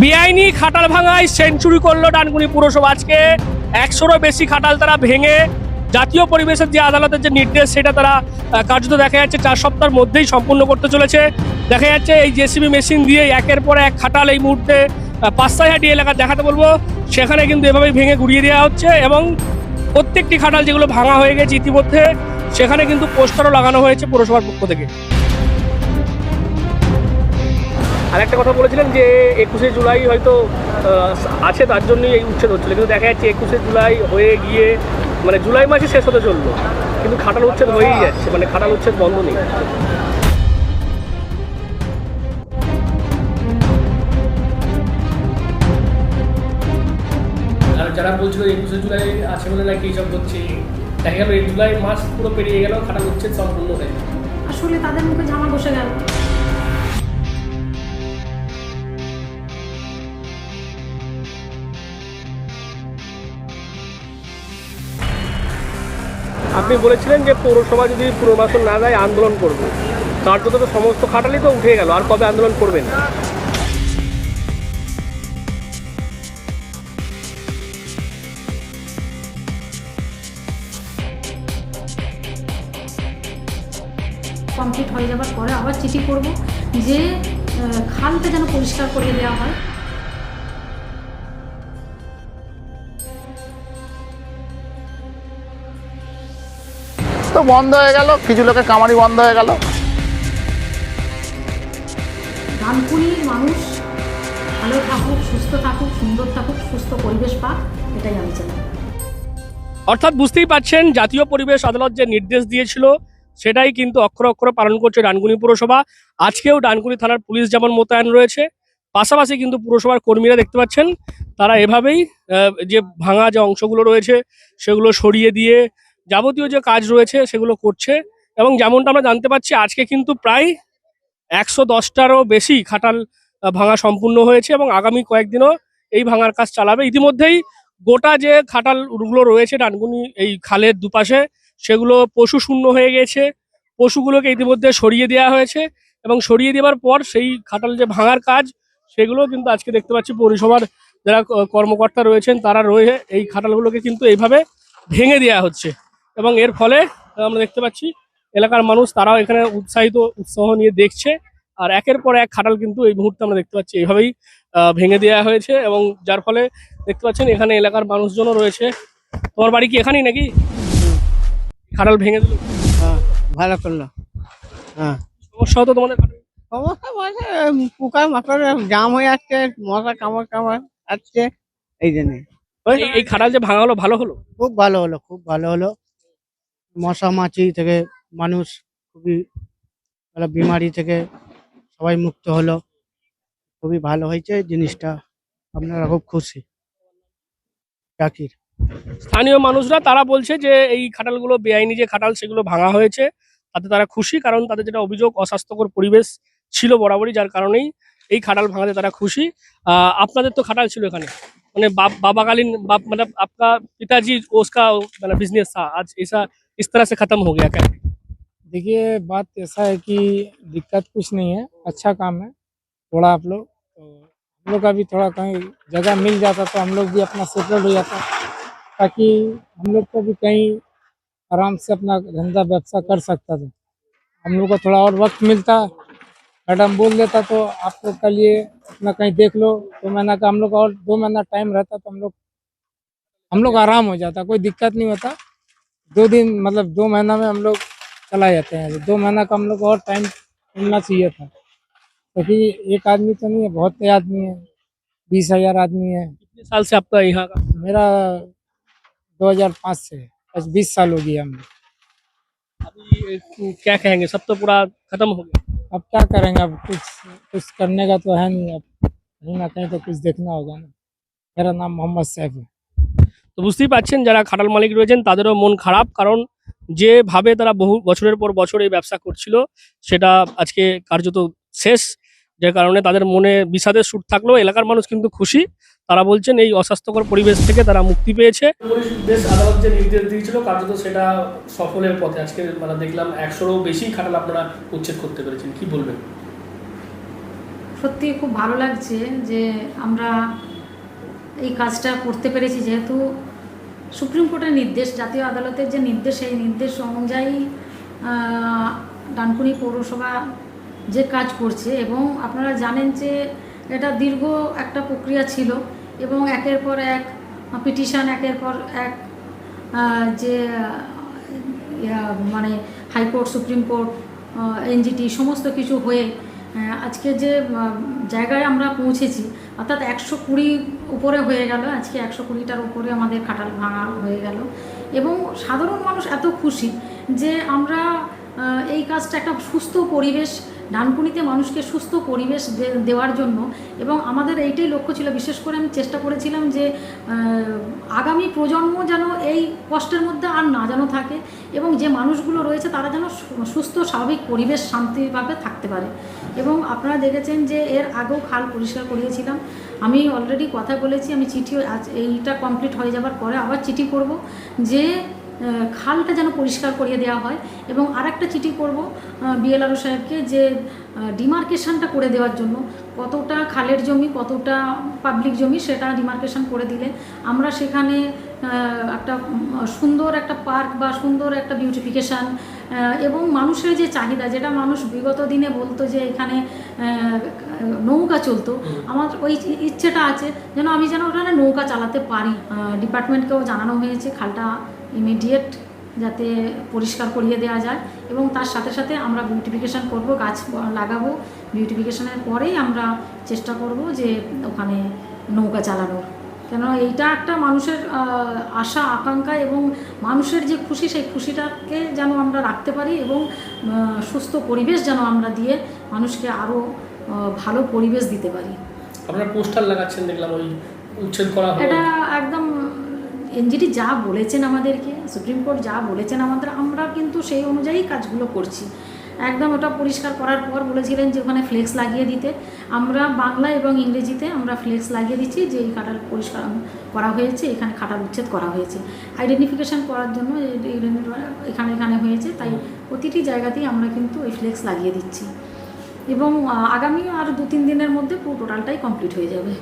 বেআইনি খাটাল ভাঙায় সেঞ্চুরি করল ডানকুনি পুরসভা। আজকে একশোরও বেশি খাটাল তারা ভেঙে জাতীয় পরিবেশের যে আদালতের যে নির্দেশ, সেটা তারা কার্যত দেখা যাচ্ছে চার সপ্তাহের মধ্যেই সম্পূর্ণ করতে চলেছে। দেখা যাচ্ছে এই জেসিবি মেশিন দিয়ে একের পর এক খাটাল এই মুহূর্তে পাঁচসাইহাটি এলাকা দেখাতে বলব। সেখানে কিন্তু এভাবেই ভেঙে ঘুরিয়ে দেওয়া হচ্ছে এবং প্রত্যেকটি খাটাল যেগুলো ভাঙা হয়ে গেছে ইতিমধ্যে, সেখানে কিন্তু পোস্টারও লাগানো হয়েছে পুরসভার পক্ষ থেকে। আর একটা কথা বলেছিলেন যে একুশে জুলাই হয়তো আছে তার জন্যই এই উচ্ছেদ হচ্ছিল কিন্তু দেখা যাচ্ছে একুশে জুলাই হয়ে গিয়ে মানে জুলাই মাসে শেষ হতে চলল কিন্তু খাটাল উচ্ছেদ হয়েই যাচ্ছে মানে খাটাল উচ্ছেদ বন্ধ নেই। আর যারা বলছিল একুশে জুলাই আছে বলে নাকি এইসব হচ্ছে দেখা গেল এই জুলাই মাস পুরো পেরিয়ে গেল খাটাল উচ্ছেদ সম্পূর্ণ হয়ে আসলে তাদের মুখে ঝামা বসে গেল। আপনি বলেছিলেন যে পৌরসভা যদি পুনর্বাসন না দেয়, আন্দোলন করবে। জন্য তো সমস্ত খাটালি তো উঠে গেল, আর কবে আন্দোলন করবেন কমপ্লিট হয়ে যাবার পরে আবার চিঠি করব যে খালটা যেন পরিষ্কার করে দেওয়া হয়। বন্ধ হয়ে গেল কিছু লোকের কামারি বন্ধ হয়ে গেল। ধানকুনির মানুষ ভালো থাকুক সুস্থ থাকুক সুন্দর থাকুক সুস্থ পরিবেশ পাক এটাই আমি চাই। অর্থাৎ বুঝতেই পাচ্ছেন জাতীয় পরিবেশ আদালত যে নির্দেশ দিয়েছিল সেটাই কিন্তু অক্ষর অক্ষরে পালন করছে ডানকুনি পুরসভা। আজকেও ডানকুনি থানার পুলিশ যেমন মোতায়েন রয়েছে পাশাপাশি কিন্তু পুরসভার কর্মীরা দেখতে পাচ্ছেন তারা এভাবেই যে ভাঙা যে অংশগুলো রয়েছে সেগুলো সরিয়ে দিয়ে যাবতীয় যে কাজ রয়েছে সেগুলো করছে এবং যেমনটা আমরা জানতে পারছি, আজকে কিন্তু প্রায় একশো দশটারও বেশি খাটাল ভাঙা সম্পূর্ণ হয়েছে এবং আগামী কয়েকদিনও এই ভাঙার কাজ চালাবে। ইতিমধ্যেই গোটা যে খাটাল খাটালগুলো রয়েছে, ডানকুনি, এই খালের দুপাশে, সেগুলো পশু শূন্য হয়ে গেছে। পশুগুলোকে ইতিমধ্যে সরিয়ে দেওয়া হয়েছে এবং সরিয়ে দেওয়ার পর সেই খাটাল যে ভাঙার কাজ, সেগুলো কিন্তু আজকে দেখতে পাচ্ছি পৌরসভার যারা কর্মকর্তা রয়েছেন, তারা রয়ে এই খাটালগুলোকে কিন্তু এইভাবে ভেঙে দেওয়া হচ্ছে। এবং এর ফলে আমরা দেখতে পাচ্ছি এলাকার মানুষ তারাও এখানে উৎসাহিত উৎসাহ নিয়ে দেখছে। আর একের পর এক খাটাল কিন্তু এই মুহূর্তে আমরা দেখতে পাচ্ছি এইভাবেই ভেঙে দেওয়া হয়েছে এবং যার ফলে দেখতে পাচ্ছেন এখানে এলাকার মানুষজনও রয়েছে। তোমার বাড়ি কি এখানেই নাকি? খাটাল ভেঙে দিল। হ্যাঁ ভালো করল। হ্যাঁ। সমস্যা হতো তোমাদের বলছে পোকা মাকড় জাম হয়ে যাচ্ছে মশা কামড় কামড় আসছে এই জন্যে। এই খাটাল যে ভাঙা হলো ভালো হলো? খুব ভালো হলো খুব ভালো হলো। মশা মাছি থেকে মানুষ খুবই ভালো বিমারি থেকে সবাই মুক্ত হলো খুবই ভালো হয়েছে জিনিসটা আপনারা খুব খুশি জাকির স্থানীয় মানুষরা তারা বলছে যে এই খাটালগুলো বেআইনি যে খাটাল সেগুলো ভাঙা হয়েছে তাতে তারা খুশি কারণ তাদের যেটা অভিযোগ অস্বাস্থ্যকর পরিবেশ ছিল বরাবরই যার কারণেই এই খাটাল ভাঙাতে তারা খুশি আহ, আপনাদের তো খাটাল ছিল এখানে মানে बाप बाबाकालीन बाप मतलब आपका पिताजी उसका मतलब बिजनेस था आज ऐसा इस तरह से खत्म हो गया क्या? देखिए, बात ऐसा है कि दिक्कत कुछ नहीं है अच्छा काम है, थोड़ा आप लोग तो हम लोग का भी थोड़ा कहीं जगह मिल जाता तो हम लोग भी अपना सेटल हो जाता, ताकि हम लोग को भी कहीं आराम से अपना धंधा व्यवसाय कर सकता था। हम लोग को थोड़ा और वक्त मिलता, मैडम बोल देता तो आप लोग के लिए अपना कहीं देख लो, दो महीना का हम लोग और दो महीना टाइम रहता तो हम लोग हम लोग आराम हो जाता, कोई दिक्कत नहीं होता। दो दिन मतलब दो महीना में हम लोग चला जाते हैं। दो महीना का हम लोग और टाइम मिलना चाहिए था। क्योंकि तो एक आदमी तो नहीं है बहुत से आदमी है। बीस हज़ार आदमी है। कितने साल से आपका यहाँ का? मेरा 2005 से बस बीस साल हो गया हम अभी क्या कहेंगे? सब तो पूरा खत्म हो गया। अब क्या करेंगे? अब कुछ कुछ करने का तो है नहीं। अब कहीं ना कहीं तो कुछ देखना होगा ना। मेरा नाम मोहम्मद सैफ है। তো বুঝতেই পাচ্ছেন যারা খাটাল মালিক রয়েছেন তাদেরও মন খারাপ। কারণ যেভাবে তারা বহু বছরের পর বছর এই ব্যবসা করছিল সেটা আজকে কার্যত শেষ। যে কারণে তাদের মনে বিষাদের সুর থাকলেও এলাকার মানুষ কিন্তু খুশি। তারা বলছেন এই অস্বাস্থ্যকর পরিবেশ থেকে তারা মুক্তি পেয়েছে। দেশ আদালত যে নির্দেশ দিয়েছিল কার্যত সেটা সফলের পথে। আজকে মানে দেখলাম একশোরও বেশি খাটাল আপনারা উচ্ছেদ করতে পেরেছেন। কি বলবেন? সত্যি খুব ভালো লাগছে যে আমরা এই কাজটা করতে পেরেছি যেহেতু সুপ্রিম কোর্টের নির্দেশ, জাতীয় আদালতের যে নির্দেশ, সেই নির্দেশ অনুযায়ী ডানকুনি পৌরসভা যে কাজ করছে এবং আপনারা জানেন যে এটা দীর্ঘ একটা প্রক্রিয়া ছিল এবং একের পর এক পিটিশন, একের পর এক যে মানে হাইকোর্ট, সুপ্রিম কোর্ট এনজিটি, সমস্ত কিছু হয়ে আজকে যে জায়গায় আমরা পৌঁছেছি, অর্থাৎ একশো কুড়ি উপরে হয়ে গেল, আজকে একশো কুড়িটার উপরে আমাদের খাটাল ভাঙা হয়ে গেল। এবং সাধারণ মানুষ এত খুশি যে আমরা এই কাজটা একটা সুস্থ পরিবেশ ডানকুনিতে মানুষকে সুস্থ পরিবেশ দেওয়ার জন্য এবং আমাদের এইটাই লক্ষ্য ছিল। বিশেষ করে আমি চেষ্টা করেছিলাম যে আগামী প্রজন্ম যেন এই কষ্টের মধ্যে আর না যেন থাকে এবং যে মানুষগুলো রয়েছে তারা যেন সুস্থ, স্বাভাবিক পরিবেশ শান্তিভাবে থাকতে পারে। এবং আপনারা দেখেছেন যে এর আগেও খাল পরিষ্কার করিয়েছিলাম। আমি অলরেডি কথা বলেছি, আমি চিঠি আজ এইটা কমপ্লিট হয়ে যাবার পরে আবার চিঠি করব যে খালটা যেন পরিষ্কার করিয়ে দেওয়া হয়। এবং আরেকটা চিঠি করব বিএলআরও সাহেবকে যে ডিমার্কেশনটা করে দেওয়ার জন্য কতটা খালের জমি কতটা পাবলিক জমি সেটা ডিমার্কেশন করে দিলে আমরা সেখানে একটা সুন্দর একটা পার্ক বা সুন্দর একটা বিউটিফিকেশান এবং মানুষের যে চাহিদা যেটা মানুষ বিগত দিনে বলতো যে এখানে নৌকা চলতো আমার ওই ইচ্ছেটা আছে যেন আমি যেন ওখানে নৌকা চালাতে পারি। ডিপার্টমেন্টকেও জানানো হয়েছে খালটা ইমিডিয়েট যাতে পরিষ্কার করিয়ে দেওয়া যায় এবং তার সাথে সাথে আমরা বিউটিফিকেশান করব গাছ লাগাবো। বিউটিফিকেশানের পরেই আমরা চেষ্টা করব যে ওখানে নৌকা চালানোর। কেন এইটা একটা মানুষের আশা আকাঙ্ক্ষা এবং মানুষের যে খুশি সেই খুশিটাকে যেন আমরা রাখতে পারি এবং সুস্থ পরিবেশ যেন আমরা দিয়ে মানুষকে আরও ভালো পরিবেশ দিতে পারি। আপনারা পোস্টার লাগাচ্ছেন দেখলাম ওই উচ্ছেদ করা এটা একদম এনজিটি যা বলেছেন আমাদেরকে, সুপ্রিম কোর্ট যা বলেছেন আমাদের, আমরা কিন্তু সেই অনুযায়ী কাজগুলো করছি। একদম ওটা পরিষ্কার করার পর বলেছিলেন যে ওখানে ফ্লেক্স লাগিয়ে দিতে। আমরা বাংলা এবং ইংরেজিতে আমরা ফ্লেক্স লাগিয়ে দিচ্ছি, যে এই খাটাল পরিষ্কার করা হয়েছে, এখানে খাটাল উচ্ছেদ করা হয়েছে। আইডেন্টিফিকেশন করার জন্য এখানে এখানে হয়েছে, তাই প্রতিটি জায়গাতেই আমরা কিন্তু এই ফ্লেক্স লাগিয়ে দিচ্ছি। এবং আগামী আর দু তিন দিনের মধ্যে পুরো টোটালটাই কমপ্লিট হয়ে যাবে।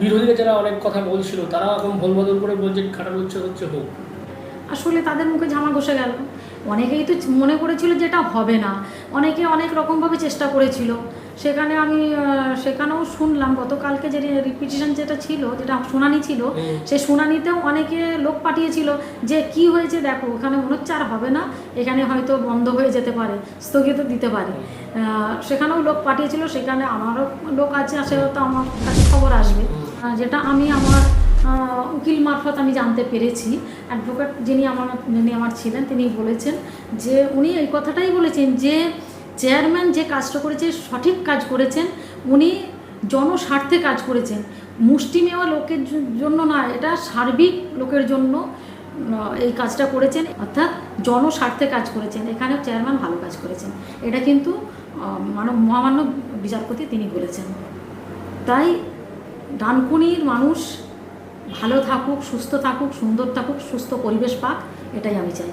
বিরোধীরা যারা অনেক কথা বলছিল তারা এখন ভুল বদল করে বলছে খাটাল উচ্ছেদ হচ্ছে হোক। আসলে তাদের মুখে ঝামা ঘষে গেল। অনেকেই তো মনে করেছিল যে এটা হবে না। অনেকে অনেক রকমভাবে চেষ্টা করেছিল। সেখানে আমি সেখানেও শুনলাম গতকালকে যে রিপিটিশন যেটা ছিল যেটা শুনানি ছিল। সেই শুনানিতেও অনেকে লোক পাঠিয়েছিল যে কি হয়েছে দেখো ওখানে মনে হচ্ছে আর হবে না। এখানে হয়তো বন্ধ হয়ে যেতে পারে স্থগিত দিতে পারে। সেখানেও লোক পাঠিয়েছিল সেখানে আমারও লোক আছে আসে তো আমার কাছে খবর আসবে। যেটা আমি আমার উকিল মারফত আমি জানতে পেরেছি। অ্যাডভোকেট যিনি আমার যিনি আমার ছিলেন তিনি বলেছেন যে উনি এই কথাটাই বলেছেন যে চেয়ারম্যান যে কাজটা করেছে, সঠিক কাজ করেছেন, উনি জনস্বার্থে কাজ করেছেন। মুষ্টিমেয় লোকের জন্য না, এটা সার্বিক লোকের জন্য এই কাজটা করেছেন। অর্থাৎ জনস্বার্থে কাজ করেছেন। এখানে চেয়ারম্যান ভালো কাজ করেছেন। এটা কিন্তু মানব, মহামান্য বিচারপতি তিনি বলেছেন। তাই ডানকুনির মানুষ ভালো থাকুক সুস্থ থাকুক সুন্দর থাকুক সুস্থ পরিবেশ পাক এটাই আমি চাই।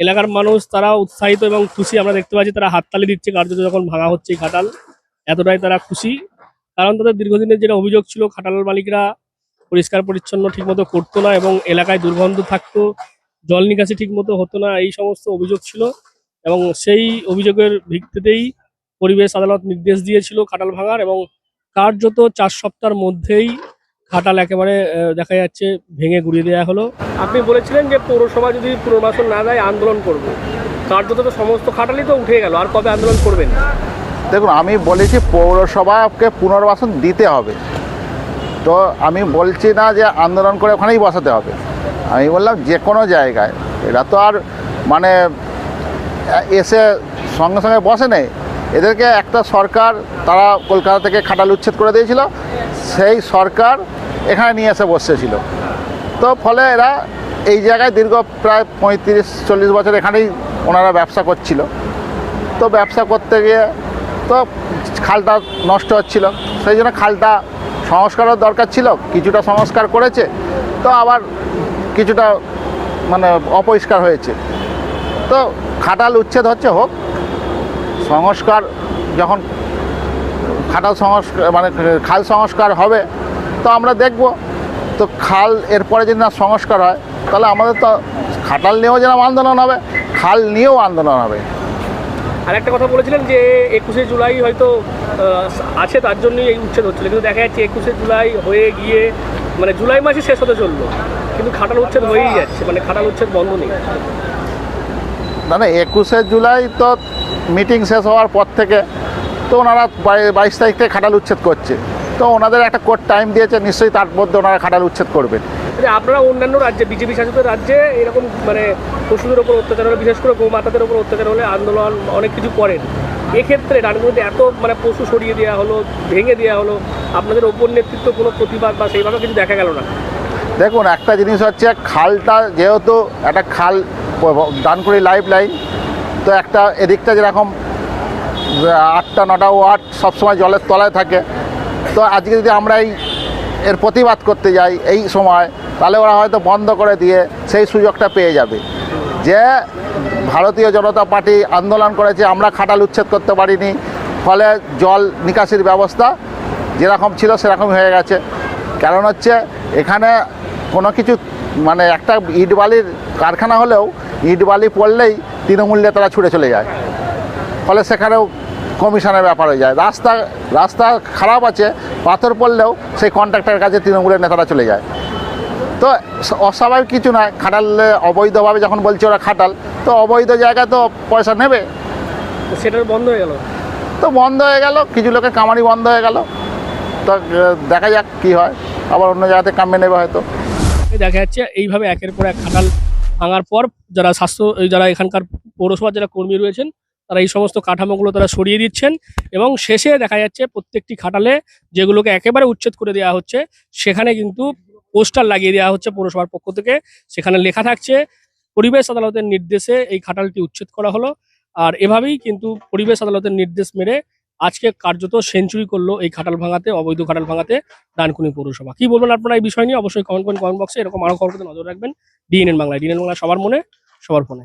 এলাকার মানুষ, তারা উৎসাহিত এবং খুশি। আমরা দেখতে পাচ্ছি তারা হাততালি দিচ্ছে, কার্যত যখন ভাঙা হচ্ছে খাটাল, এতটাই তারা খুশি। কারণ তাদের দীর্ঘদিনের যেটা অভিযোগ ছিল, খাটাল মালিকরা পরিষ্কার পরিচ্ছন্ন ঠিকমতো করতো না এবং এলাকায় দুর্গন্ধ থাকতো, জল নিকাশি ঠিকমতো হতো না, এই সমস্ত অভিযোগ ছিল। এবং সেই অভিযোগের ভিত্তিতেই পরিবেশ আদালত নির্দেশ দিয়েছিল খাটাল ভাঙার এবং কার্যত চার সপ্তাহের মধ্যেই খাটাল একেবারে দেখা যাচ্ছে ভেঙে গুড়িয়ে দেওয়া হলো। আপনি বলেছিলেন যে পৌরসভা যদি পুনর্বাসন না দেয় আন্দোলন করব। কার্যত তো সমস্ত খাটালই তো উঠে গেল আর কবে আন্দোলন করবেন? দেখুন আমি বলেছি পৌরসভাকে পুনর্বাসন দিতে হবে। তো আমি বলছি না যে আন্দোলন করে ওখানেই বসাতে হবে। আমি বললাম যে কোনো জায়গায়। এরা তো আর মানে এসে সঙ্গে সঙ্গে বসে নেই। এদেরকে একটা সরকার তারা কলকাতা থেকে খাটাল উচ্ছেদ করে দিয়েছিল। সেই সরকার এখানে নিয়ে এসে বসেছিল। তো ফলে এরা এই জায়গায় দীর্ঘ প্রায় পঁয়ত্রিশ, চল্লিশ বছর এখানেই ওনারা ব্যবসা করছিল। তো ব্যবসা করতে গিয়ে তো খালটা নষ্ট হচ্ছিল। সেই জন্য খালটা সংস্কারের দরকার ছিল, কিছুটা সংস্কার করেছে, তো আবার কিছুটা মানে অপরিষ্কার হয়েছে। তো খাটাল উচ্ছেদ হচ্ছে হোক, সংস্কার যখন খাটাল সংস্কার মানে খাল সংস্কার হবে তো আমরা দেখব। তো খাল এরপরে যদি না সংস্কার হয় তাহলে আমাদের তো খাটাল নিয়েও যেরকম আন্দোলন হবে খাল নিয়েও আন্দোলন হবে। আর একটা কথা বলেছিলেন যে একুশে জুলাই হয়তো আছে তার জন্যই এই উচ্ছেদ হচ্ছিল। কিন্তু দেখা যাচ্ছে একুশে জুলাই হয়ে গিয়ে মানে জুলাই মাসে শেষ হতে চলল। কিন্তু খাটাল উচ্ছেদ হয়েই যাচ্ছে মানে খাটাল উচ্ছেদ বন্ধ নেই। না না একুশে জুলাই তো মিটিং শেষ হওয়ার পর থেকে তো ওনারা বাইশ তারিখ থেকে খাটাল উচ্ছেদ করছে। তো ওনাদের একটা কোর্ট টাইম দিয়েছে নিশ্চয়ই তার মধ্যে ওনারা খাটাল উচ্ছেদ করবেন। যে আপনারা অন্যান্য রাজ্যে বিজেপি শাসিত রাজ্যে এরকম মানে পশুদের ওপর অত্যাচার হলে বিশেষ করে গোমাতাদের ওপর অত্যাচার হলে আন্দোলন অনেক কিছু করেন। এক্ষেত্রে ডানগুলিতে এত মানে পশু সরিয়ে দেওয়া হলো ভেঙে দেওয়া হলো আপনাদের ওপর নেতৃত্ব কোনো প্রতিবাদ বা সেইভাবে কিছু দেখা গেল না? দেখুন একটা জিনিস হচ্ছে খালটা যেহেতু একটা খাল ডানকুড়ি লাইফ লাইন তো একটা এদিকটা যেরকম আটটা নটা ওয়াট সবসময় জলের তলায় থাকে। তো আজকে যদি আমরা এই এর প্রতিবাদ করতে যাই এই সময়, তাহলে ওরা হয়তো বন্ধ করে দিয়ে সেই সুযোগটা পেয়ে যাবে। যে ভারতীয় জনতা পার্টি আন্দোলন করেছে, আমরা খাটাল উচ্ছেদ করতে পারিনি, ফলে জল নিকাশির ব্যবস্থা যেরকম ছিল সেরকম হয়ে গেছে। কারণ হচ্ছে, এখানে কোনো কিছু মানে একটা ইট বালির কারখানা হলেও ইট বালি পড়লেই তৃণমূল নেতারা ছুটে চলে যায়। ফলে সেখানেও কমিশনের ব্যাপার হয়ে যায়। রাস্তা রাস্তা খারাপ আছে পাথর পড়লেও সেই কন্ট্রাক্টরের কাছে তৃণমূলের নেতারা চলে যায়। তো অস্বাভাবিক কিছু নয় খাটাল অবৈধভাবে যখন বলছে ওরা খাটাল তো অবৈধ জায়গায় তো পয়সা নেবে। তো সেটার বন্ধ হয়ে গেল? তো বন্ধ হয়ে গেল কিছু লোকের কামারি বন্ধ হয়ে গেল। তো দেখা যাক কি হয় আবার অন্য জায়গাতে কামিয়ে নেবে হয়তো। দেখা যাচ্ছে এইভাবে একের পর এক খাটাল ভাঙার পর যারা স্বাস্থ্য যারা এখানকার পৌরসভার যারা কর্মী রয়েছেন তারা এই সমস্ত কাঠামোগুলো তারা সরিয়ে দিচ্ছেন এবং শেষে দেখা যাচ্ছে প্রত্যেকটি খাটালে যেগুলোকে একেবারে উচ্ছেদ করে দেওয়া হচ্ছে, সেখানে কিন্তু পোস্টার লাগিয়ে দেওয়া হচ্ছে পৌরসভার পক্ষ থেকে। সেখানে লেখা থাকছে, পরিবেশ আদালতের নির্দেশে এই খাটালটি উচ্ছেদ করা হলো। আর এভাবেই কিন্তু পরিবেশ আদালতের নির্দেশ মেরে আজকে কার্যত সেঞ্চুরি করল এই খাটাল ভাঙাতে, অবৈধ খাটাল ভাঙাতে ডানকুনি পৌরসভা। কি বলবেন আপনারা এই বিষয় নিয়ে? অবশ্যই কমেন্ট করেন কমেন্ট বক্সে এরকম আরও খবর নজর রাখবেন। ডিএনএন বাংলায় ডিএনএন বাংলা সবার মনে, সবার ফোনে।